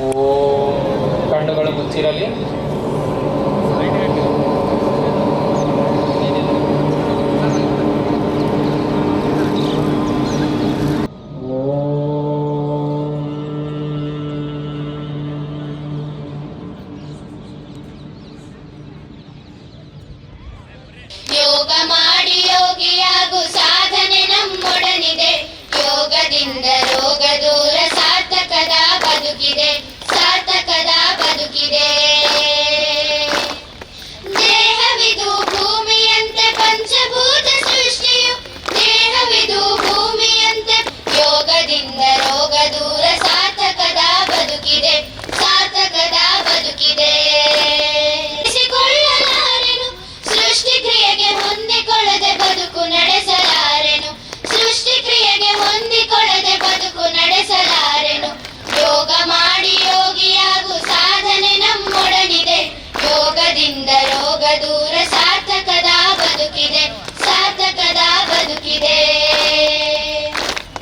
ಓಂ ಕಣ್ಣುಗಳು ಮುಚ್ಚಿರಲಿ. இந்த ரோக